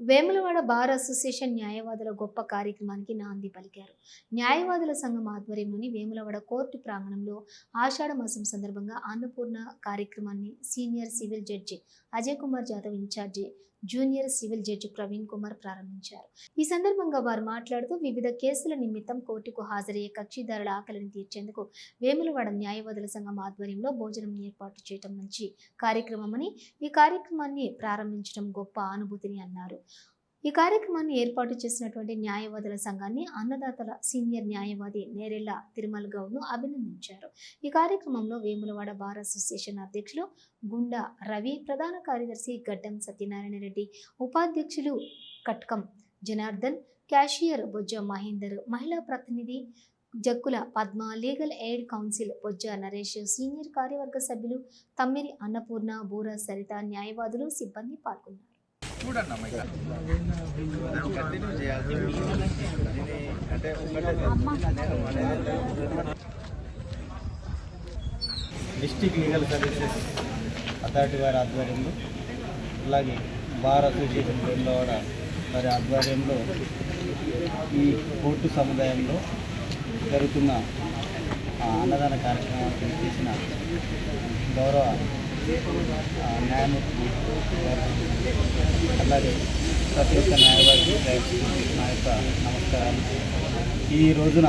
Vemulawada bar association న్యాయవాదుల గొప్ప కార్యక్రమానికి నాంది పలికారు. న్యాయవాదుల సంఘం ఆధ్వర్యంలోని వేములవాడ కోర్టు ప్రాంగణంలో ఆషాఢ మాసం సందర్భంగా అన్నపూర్ణ కార్యక్రమాన్ని senior civil judge Ajay Kumar Jadhav in charge junior civil judge Praveen Kumar ప్రారంభించారు. ఈ సందర్భంగా వారు మాట్లాడుతూ వివిధ కేసుల నిమిత్తం కోర్టుకు హాజరయ్యే కక్షిదారుల ఆకలిని తీర్చేందుకు వేములవాడ న్యాయవాదుల సంఘం ఆధ్వర్యంలో భోజనం ఏర్పాటు చేయడం మంచి కార్యక్రమమని ఈ కార్యక్రమాన్ని ప్రారంభించడం గొప్ప అనుభూతిని అన్నారు. ఈ కార్యక్రమాన్ని ఏర్పాటు చేసినటువంటి న్యాయవాదుల సంఘాన్ని అన్నదాతల సీనియర్ న్యాయవాది నేరెళ్ళ తిరుమల గౌడ్ను అభినందించారు. ఈ కార్యక్రమంలో వేములవాడ బార్ అసోసియేషన్ అధ్యక్షులు గుండా రవి ప్రధాన కార్యదర్శి గడ్డం సత్యనారాయణ రెడ్డి ఉపాధ్యక్షులు కట్కం జనార్దన్ క్యాషియర్ బొజ్జ మహేందర్ మహిళా ప్రతినిధి Jakkula Padma legal aid council Bojja Naresh senior కార్యవర్గ సభ్యులు తమ్మిరి అన్నపూర్ణ బూర సరిత న్యాయవాదులు సిబ్బంది పాల్గొన్నారు. కంటిన్యూ అంటే డిస్టిక్ లీగల్ సర్వీసెస్ అథారిటీ వారి ఆధ్వర్యంలో అలాగే బార్ అసోసియేషన్ వేములవాడ వారి ఆధ్వర్యంలో ఈ కోర్టు సముదాయంలో జరుగుతున్న అన్నదాన కార్యక్రమానికి చేసిన గౌరవ న్యాయమూర్తి అలాగే ప్రతి ఒక్క న్యాయవాది నా యొక్క నమస్కారాలు ఈ రోజున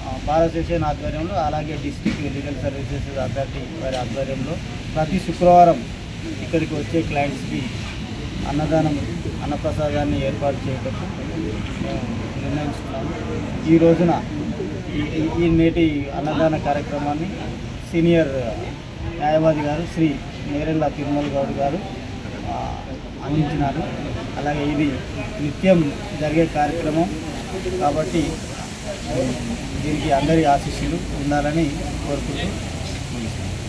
ఆ, బార్ ఆధ్వర్యంలో అలాగే డిస్టిక్ లీగల్ సర్వీసెస్ అథారిటీ వారి ఆధ్వర్యంలో ప్రతి శుక్రవారం ఇక్కడికి వచ్చే క్లయింట్స్కి అన్నదానం అన్నప్రసాదాన్ని ఏర్పాటు చేయటం నిర్ణయించుకున్నాము. ఈ రోజున ఈ- ఈ నేటి అన్నదాన కార్యక్రమాన్ని సీనియర్ న్యాయవాది గారు శ్రీ నేరెళ్ళ తిరుమల గౌడ్ గారు అందించినారు. అలాగే ఇది నిత్యం జరిగే కార్యక్రమం కాబట్టి దీనికి అందరి ఆశీస్సులు ఉండాలని కోరుకుంటూ